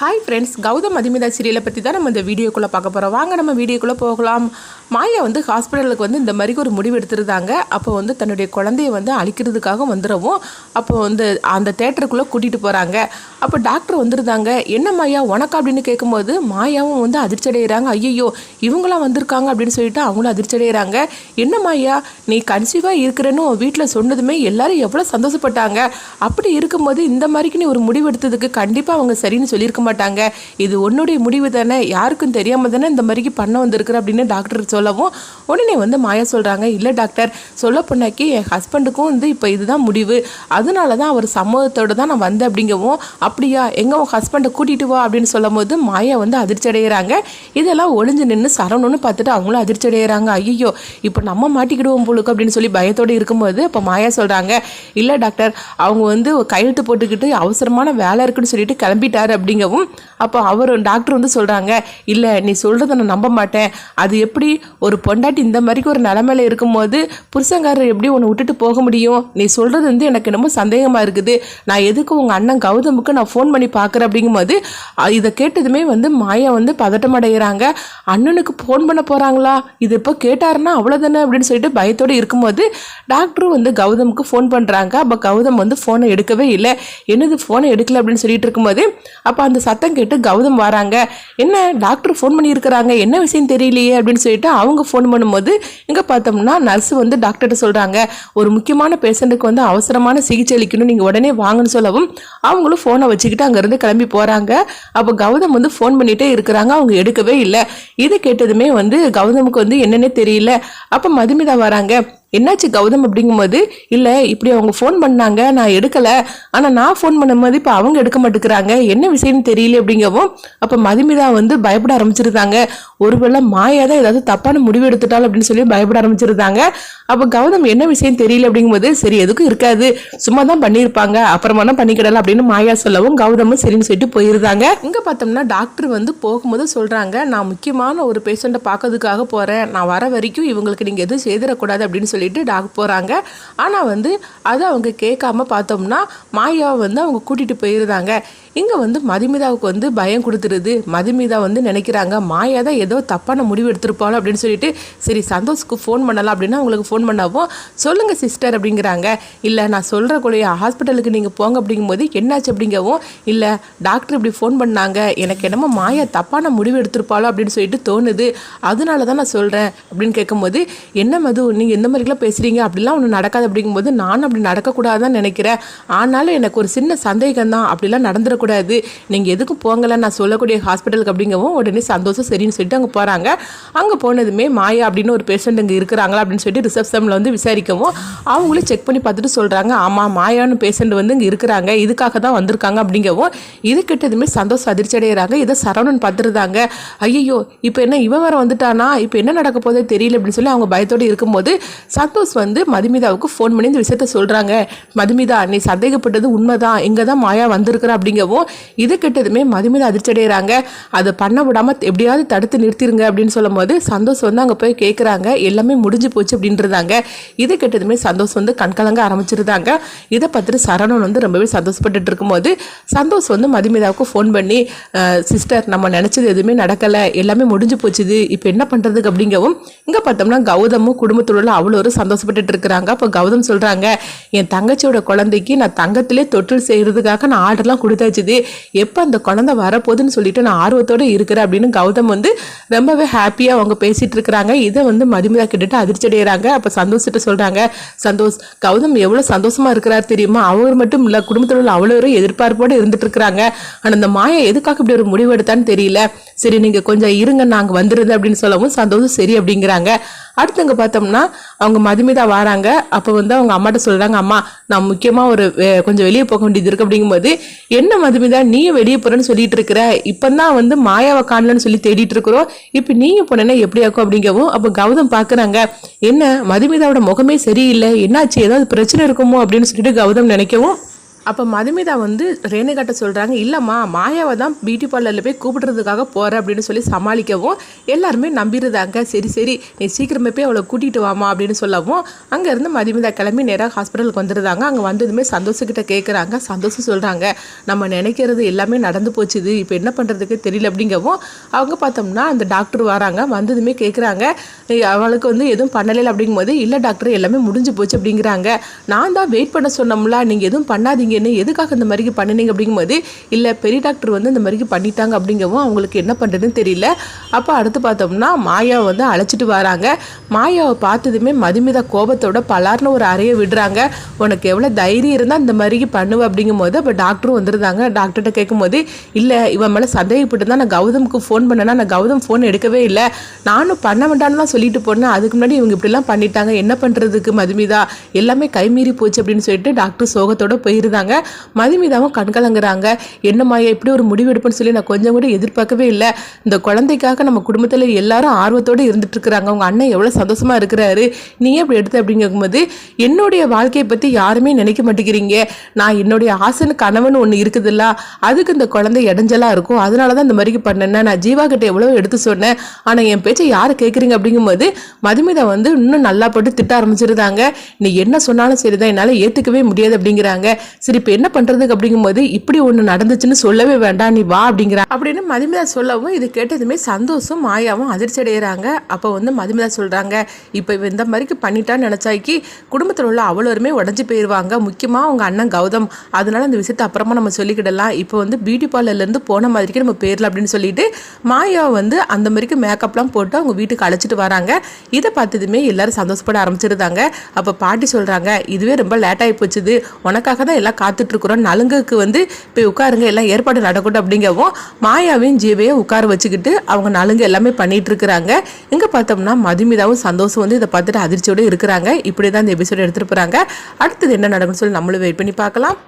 Hi friends Gautham மதிமிதா சீரியலை பற்றி தான் நம்ம இந்த வீடியோக்குள்ளே பார்க்க போகிறோம் வாங்க நம்ம வீடியோக்குள்ளே போகலாம். மாயா வந்து ஹாஸ்பிட்டலுக்கு வந்து இந்த மாதிரி ஒரு முடிவு எடுத்துருந்தாங்க. அப்போ வந்து தன்னுடைய குழந்தைய வந்து அழிக்கிறதுக்காக வந்துடவும் அப்போ வந்து அந்த தேட்டருக்குள்ளே கூட்டிகிட்டு போகிறாங்க அப்போ டாக்டர் வந்திருந்தாங்க. என்ன மாயா உனக்கா? அப்படின்னு கேட்கும்போது மாயாவும் வந்து அதிர்ச்சி அடைகிறாங்க ஐயோ இவங்களாம் வந்திருக்காங்க அப்படின்னு சொல்லிட்டு அவங்களும் அதிர்ச்சி அடைகிறாங்க என்ன மாயா நீ கன்சீவாக இருக்கிறேன்னு வீட்டில் சொன்னதுமே எல்லாரும் எவ்வளோ சந்தோஷப்பட்டாங்க. அப்படி இருக்கும்போது இந்த மாதிரிக்கு நீ ஒரு முடிவு எடுத்ததுக்கு கண்டிப்பாக அவங்க சரின்னு சொல்லியிருக்க மாட்டாங்க. இது உன்னுடைய முடிவு தானே. யாருக்கும் தெரியாமல் தானே இந்த மாதிரிக்கு பண்ண வந்திருக்குற அப்படின்னு டாக்டர் சொல்லவும் உடனே வந்து மாயா சொல்கிறாங்க இல்லை டாக்டர் சொல்ல போனாக்கி என் ஹஸ்பண்டுக்கும் வந்து இப்போ இதுதான் முடிவு. அதனால தான் அவர் சம்மதத்தோடு தான் நான் வந்தேன் அப்படிங்கவும் அப்படியா எங்கே உன் ஹஸ்பண்டை கூட்டிகிட்டு வா அப்படின்னு சொல்லும் போது மாயா வந்து அதிர்ச்சி அடைகிறாங்க இதெல்லாம் ஒளிஞ்சு நின்று சரணுன்னு பார்த்துட்டு அவங்களும் அதிர்ச்சி அடைகிறாங்க ஐயோ இப்போ நம்ம மாட்டிக்கிடுவோம் போலுக்கு அப்படின்னு சொல்லி பயத்தோடு இருக்கும்போது இப்போ மாயா சொல்கிறாங்க இல்லை டாக்டர் அவங்க வந்து கையெழுத்து போட்டுக்கிட்டு அவசரமான வேலை இருக்குன்னு சொல்லிட்டு கிளம்பிட்டார் அப்படிங்கவும் அப்போ அவர் டாக்டர் வந்து சொல்கிறாங்க இல்லை நீ சொல்கிறத நான் நம்ப மாட்டேன். அது எப்படி ஒரு பொண்டாட்டி இந்த மாதிரிக்கு ஒரு நிலமையில இருக்கும்போது புருஷங்காரர் எப்படி உன்னை விட்டுட்டு போக முடியும்? நீ சொல்கிறது வந்து எனக்கு என்னமோ சந்தேகமாக இருக்குது. நான் எதுக்கு உங்கள் அண்ணன் கௌதமுக்கு நான் ஃபோன் பண்ணி பார்க்குறேன்? அப்படிங்கும்போது இதை கேட்டதுமே வந்து மாயா வந்து பதட்டம் அடைகிறாங்க அண்ணனுக்கு ஃபோன் பண்ண போகிறாங்களா இது இப்போ கேட்டாருன்னா அவ்வளோதானே அப்படின்னு சொல்லிட்டு பயத்தோடு இருக்கும்போது டாக்டரும் வந்து கௌதமுக்கு ஃபோன் பண்ணுறாங்க அப்போ கௌதம் வந்து ஃபோனை எடுக்கவே இல்லை. என்னது ஃபோனை எடுக்கல? அப்படின்னு சொல்லிட்டு இருக்கும்போது அப்போ அந்த சத்தம் கேட்டு கௌதம் வராங்க. என்ன டாக்டர் ஃபோன் பண்ணியிருக்கிறாங்க? என்ன விஷயம் தெரியலையே? அப்படின்னு சொல்லிட்டு அவங்க ஃபோன் பண்ணும்போது இங்கே பார்த்தோம்னா நர்ஸ் வந்து டாக்டர்கிட்ட சொல்கிறாங்க ஒரு முக்கியமான பேஷண்ட்டுக்கு வந்து அவசரமான சிகிச்சை அளிக்கணும். நீங்கள் உடனே வாங்கன்னு சொல்லவும் அவங்களும் ஃபோனை வச்சுக்கிட்டு அங்கேருந்து கிளம்பி போகிறாங்க அப்போ கௌதம் வந்து ஃபோன் பண்ணிகிட்டே இருக்கிறாங்க. அவங்க எடுக்கவே இல்லை. இது கேட்டதுமே வந்து கௌதமுக்கு வந்து என்னென்னே தெரியல. அப்போ மதுமிதா வராங்க. என்னாச்சு கௌதம் அப்படிங்கும்போது இல்லை இப்படி அவங்க ஃபோன் பண்ணாங்க நான் எடுக்கலை. ஆனால் நான் ஃபோன் பண்ணும்போது இப்போ அவங்க எடுக்க மாட்டேங்கிறாங்க. என்ன விஷயம்னு தெரியல அப்படிங்கவும் அப்போ மதுமிதா வந்து பயப்பட ஆரம்பிச்சிருந்தாங்க. ஒருவேளை மாயா தான் ஏதாவது தப்பான முடிவு எடுத்துட்டாள் அப்படின்னு சொல்லி பயப்பட ஆரம்பிச்சிருந்தாங்க. அப்போ கௌதம் என்ன விஷயம் தெரியல அப்படிங்கும்போது சரி எதுக்கும் இருக்காது. சும்மா தான் பண்ணியிருப்பாங்க. அப்புறமா தான் பண்ணிக்கிடலாம் அப்படின்னு மாயா சொல்லவும் கௌதமும் சரின்னு சொல்லிட்டு போயிருந்தாங்க. இங்கே பார்த்தோம்னா டாக்டர் வந்து போகும்போது சொல்கிறாங்க நான் முக்கியமான ஒரு பேஷண்ட்டை பார்க்கறதுக்காக போகிறேன் நான் வர வரைக்கும் இவங்களுக்கு நீங்கள் எதுவும் செய்திடக்கூடாது அப்படின்னு சொல்லி சொல்லிட்டு டாக்டர் போகிறாங்க ஆனால் வந்து அதை அவங்க கேட்காம பார்த்தோம்னா மாயாவை வந்து அவங்க கூட்டிகிட்டு போயிருந்தாங்க. இங்கே வந்து மதுமிதாவுக்கு வந்து பயம் கொடுத்துருது. மதுமிதா வந்து நினைக்கிறாங்க மாயா தான் ஏதோ தப்பான முடிவு எடுத்துருப்பாளோ அப்படின்னு சொல்லிட்டு சரி சந்தோஷ்க்கு ஃபோன் பண்ணலாம் அப்படின்னு அவங்களுக்கு ஃபோன் பண்ணவும். சொல்லுங்கள் சிஸ்டர் அப்படிங்கிறாங்க. இல்லை நான் சொல்கிற கூட ஹாஸ்பிட்டலுக்கு நீங்கள் போங்க அப்படிங்கும்போது என்னாச்சு அப்படிங்கவும் இல்லை டாக்டர் இப்படி ஃபோன் பண்ணாங்க. எனக்கு என்னமோ மாயா தப்பான முடிவு எடுத்திருப்பாளோ அப்படின்னு சொல்லிட்டு தோணுது. அதனால தான் நான் சொல்கிறேன் அப்படின்னு கேட்கும்போது என்ன மது? நீங்கள் எந்த மாதிரிலாம் பேசுகிறீங்க அப்படிலாம் ஒன்று நடக்காது அப்படிங்கும்போது நானும் அப்படி நடக்கக்கூடாதுன்னு நினைக்கிறேன். ஆனாலும் எனக்கு ஒரு சின்ன சந்தேகம் தான் அப்படிலாம் நடந்துடக்கூடாது. நீங்கள் எதுக்கும் போங்கல நான் சொல்லக்கூடிய ஹாஸ்பிட்டலுக்கு அப்படிங்கவும் உடனே சந்தோஷம் சரின்னு சொல்லிட்டு அங்கே போகிறாங்க அங்கே போனதுமே மாயா அப்படின்னு ஒரு பேஷண்ட் இங்கே இருக்கிறாங்களா அப்படின்னு சொல்லிட்டு ரிசப்ஷனில் வந்து விசாரிக்கவும் அவங்களே செக் பண்ணி பார்த்துட்டு சொல்கிறாங்க ஆமாம் மாயான்னு பேஷண்ட் வந்து இங்கே இருக்கிறாங்க இதுக்காக தான் வந்திருக்காங்க அப்படிங்கவும். இது கிட்டதுமே சந்தோஷம் அதிர்ச்சி அடைகிறாங்க இதை சரவணன் பார்த்துருந்தாங்க. ஐயோ இப்போ என்ன இவன் வேற வந்துட்டானா இப்போ என்ன நடக்க போதே தெரியல அப்படின்னு சொல்லி அவங்க பயத்தோடு இருக்கும்போது சந்தோஷ் வந்து மதுமிதாவுக்கு ஃபோன் பண்ணி இந்த விஷயத்த சொல்கிறாங்க மதுமிதா நீ சந்தேகப்பட்டது உண்மைதான். இங்கே தான் மாயா வந்திருக்கிற அப்படிங்கவும் இது கிட்டதுமே மதுமிதா அதிர்ச்சி அடைகிறாங்க அதை பண்ண விடாமல் எப்படியாவது தடுத்து நிறுத்திடுங்க அப்படின்னு சொல்லும்போது சந்தோஷ் வந்து அங்கே போய் கேட்குறாங்க எல்லாமே முடிஞ்சு போச்சு அப்படின்றதாங்க. இது கிட்டதுமே சந்தோஷ் வந்து கண்கலங்க ஆரம்பிச்சிருந்தாங்க. இதை பார்த்துட்டு சரவணன் வந்து ரொம்பவே சந்தோஷப்பட்டுட்டு இருக்கும்போது சந்தோஷ் வந்து மதுமிதாவுக்கு ஃபோன் பண்ணி சிஸ்டர் நம்ம நினச்சது எதுவுமே நடக்கலை. எல்லாமே முடிஞ்சு போச்சுது. இப்போ என்ன பண்ணுறதுக்கு அப்படிங்கவும் இங்கே பார்த்தோம்னா கௌதமும் குடும்பத்தோட அவ்வளோ எல்லோரும் சந்தோஷப்பட்டுட்டு இருக்கிறாங்க. அப்போ கௌதம் சொல்கிறாங்க என் தங்கச்சியோட குழந்தைக்கு நான் தங்கத்திலே தொட்டில் செய்கிறதுக்காக நான் ஆர்டர்லாம் கொடுத்தாச்சுது. எப்போ அந்த குழந்தை வரப்போகுதுன்னு சொல்லிட்டு நான் ஆர்வத்தோடு இருக்கிறேன் அப்படின்னு கௌதம் வந்து ரொம்பவே ஹாப்பியாக அவங்க பேசிகிட்டு இருக்கிறாங்க. இதை வந்து மதுமிதா கிட்டட்டு அதிர்ச்சி அடைகிறாங்க அப்போ சந்தோஷத்தை சொல்கிறாங்க சந்தோஷ் கௌதம் எவ்வளோ சந்தோஷமாக இருக்கிறார் தெரியுமா? அவர் மட்டும் இல்லை குடும்பத்தில் உள்ள அவ்வளோ ஒரு எதிர்பார்ப்போடு இருந்துட்டு இருக்கிறாங்க. ஆனால் அந்த மாயா எதுக்காக இப்படி ஒரு முடிவு எடுத்தான்னு தெரியல. சரி நீங்கள் கொஞ்சம் இருங்க நாங்கள் வந்துருது அப்படின்னு சொல்லவும் சந்தோஷம் சரி அப்படிங்கிறாங்க. அடுத்தவங்க பார்த்தோம்னா அவங்க மதுமிதா வராங்க. அப்போ வந்து அவங்க அம்மாட்ட சொல்கிறாங்க அம்மா நான் முக்கியமாக ஒரு கொஞ்சம் வெளியே போக வேண்டியது இருக்கு. அப்படிங்கும்போது என்ன மதுமிதா நீயும் வெளியே போகிறேன்னு சொல்லிட்டு இருக்கிற? இப்போ தான் வந்து மாயாவை காணலன்னு சொல்லி தேடிட்டு இருக்கிறோம் இப்போ நீங்கள் போனேன்னா எப்படி ஆக்கும் அப்படிங்கவும் அப்போ கௌதம் பார்க்குறாங்க என்ன மதுமிதாவோட முகமே சரியில்லை. என்னாச்சு? ஏதாவது பிரச்சனை இருக்குமோ? அப்படின்னு சொல்லிட்டு கௌதம் நினைக்கவும் அப்போ மதுமிதா வந்து ரேணுகாட்ட சொல்கிறாங்க இல்லைம்மா மாயாவை தான் பியூட்டி பார்லரில் போய் கூப்பிடுறதுக்காக போகிறேன் அப்படின்னு சொல்லி சமாளிக்கவும் எல்லாருமே நம்பிடுதாங்க சரி சரி நீ சீக்கிரமே போய் அவளை கூட்டிகிட்டு வாமா அப்படின்னு சொல்லவும் அங்கேருந்து மதுமிதா கிளம்பி நேராக ஹாஸ்பிட்டலுக்கு வந்துடுறாங்க. அங்கே வந்ததுமே சந்தோஷக்கிட்ட கேட்குறாங்க சந்தோஷம் சொல்கிறாங்க நம்ம நினைக்கிறது எல்லாமே நடந்து போச்சுது இப்போ என்ன பண்ணுறதுக்கு தெரியல அப்படிங்கவும் அவங்க பார்த்தோம்னா அந்த டாக்டர் வராங்க. வந்ததுமே கேட்குறாங்க அவளுக்கு வந்து எதுவும் பண்ணலை அப்படிங்கும்போது இல்லை டாக்டர் எல்லாமே முடிஞ்சு போச்சு அப்படிங்கிறாங்க. நான் தான் வெயிட் பண்ண சொன்னோம்ல நீங்கள் எதுவும் பண்ணாதீங்க என்ன எதுக்காக இந்த மாதிரிக்கு பண்ணினீங்க அப்படிங்கும்போது இல்லை பெரிய டாக்டர் வந்து இந்த மாதிரிக்கு பண்ணிட்டாங்க அப்படிங்கவும் அவங்களுக்கு என்ன பண்ணுறதுன்னு தெரியல. அப்போ அடுத்து பார்த்தோம்னா மாயாவை வந்து அழைச்சிட்டு வராங்க. மாயாவை பார்த்ததுமே மதுமிதா கோபத்தோட பலார்னு ஒரு அறையை விடுறாங்க. உனக்கு எவ்வளோ தைரியம் இருந்தால் இந்த மாதிரி பண்ணுவ அப்படிங்கும்போது அப்போ டாக்டரும் வந்துருந்தாங்க. டாக்டர்கிட்ட கேட்கும்போது இல்லை இவன் மேலே சந்தேகப்பட்டு தான் நான் கௌதமுக்கு ஃபோன் பண்ணேன்னா நான் கௌதம் ஃபோன் எடுக்கவே இல்லை. நானும் பண்ண வேண்டாம்னு சொல்லிட்டு போனேன். அதுக்கு முன்னாடி இவங்க இப்படிலாம் பண்ணிட்டாங்க. என்ன பண்ணுறதுக்கு மதுமிதா? எல்லாமே கைமீறி போச்சு அப்படின்னு சொல்லிட்டு டாக்டர் சோகத்தோட போயிருந்தாங்க. மதுமிதாவும் கண்கலங்குறாங்க என்னம்மா எப்படி இப்படி ஒரு முடிவு எடுப்புன்னு சொல்லி நான் கொஞ்சம் கூட எதிர்பார்க்கவே இல்லை. இந்த குழந்தைக்காக நம்ம குடும்பத்தில் எல்லாரும் ஆர்வத்தோடு இருந்துட்டு இருக்கிறாங்க அவங்க அண்ணன் எவ்வளோ சந்தோஷமா இருக்கிறாரு. நீ ஏன் இப்படி எடுத்த அப்படிங்கும்போது என்னுடைய வாழ்க்கையை பற்றி யாருமே நினைக்க மாட்டேங்கிறீங்க. நான் என்னுடைய ஆசைன்னு கணவன் ஒன்று இருக்குதுல்ல. அதுக்கு இந்த குழந்தை இடைஞ்சலாக இருக்கும். அதனால தான் இந்த மாதிரிக்கு பண்ணேன்னா நான் ஜீவா கிட்ட எவ்வளோ எடுத்து சொன்னேன். ஆனால் என் பேச்சை யார் கேட்குறீங்க அப்படிங்கும்போது மதுமிதா வந்து இன்னும் நல்லா போட்டு திட்ட ஆரம்பிச்சிருந்தாங்க. நீ என்ன சொன்னாலும் சரிதான். என்னால் ஏற்றுக்கவே முடியாது அப்படிங்கிறாங்க. சரி இப்போ என்ன பண்ணுறதுக்கு அப்படிங்கும்போது இப்படி ஒன்று நடந்துச்சுன்னு சொல்லவே வேண்டாம் நீ வா அப்படிங்கிறா. அப்படின்னு மதுமிதா சொல்லவும் இது கேட்டதுமே சந்தோஷம் மாயாவும் அதிர்ச்சி அடைகிறாங்க அப்போ வந்து மதுமிதா சொல்கிறாங்க இப்போ இவ இந்த மாதிரிக்கு பண்ணிட்டான்னு நினச்சாக்கி குடும்பத்தில் உள்ள அவ்வளோருமே உடஞ்சி போயிடுவாங்க முக்கியமாக அவங்க அண்ணன் கௌதம். அதனால அந்த விஷயத்தை அப்புறமா நம்ம சொல்லிக்கிடலாம். இப்போ வந்து பியூட்டி பார்லர்லேருந்து போன மாதிரிக்கு நம்ம பேரில் அப்படின்னு சொல்லிட்டு மாயா வந்து அந்த மாதிரிக்கு மேக்கப்லாம் போட்டு அவங்க வீட்டுக்கு அழைச்சிட்டு வராங்க. இதை பார்த்ததுமே எல்லாரும் சந்தோஷப்பட ஆரம்பிச்சிருந்தாங்க. அப்போ பாட்டி சொல்கிறாங்க இதுவே ரொம்ப லேட் ஆகி போச்சுது. உனக்காக தான் எல்லாம் காத்துட்ருக்குறோம். நலுங்குக்கு வந்து போய் உட்காருங்க எல்லாம் ஏற்பாடு நடக்கட்டும் அப்படிங்கவும் மாயாவையும் ஜீவையும் உட்கார வச்சுக்கிட்டு அவங்க நலுங்கு எல்லாமே பண்ணிகிட்ருக்குறாங்க இங்கே பார்த்தோம்னா மதுமிதாவும் சந்தோஷம் வந்து இதை பார்த்துட்டு அதிர்ச்சியோடு இருக்கிறாங்க. இப்படி தான் இந்த எபிசோடு எடுத்துகிட்டு போகிறாங்க அடுத்தது என்ன நடக்கும்னு சொல்லி நம்மளும் வெயிட் பண்ணி பார்க்கலாம்.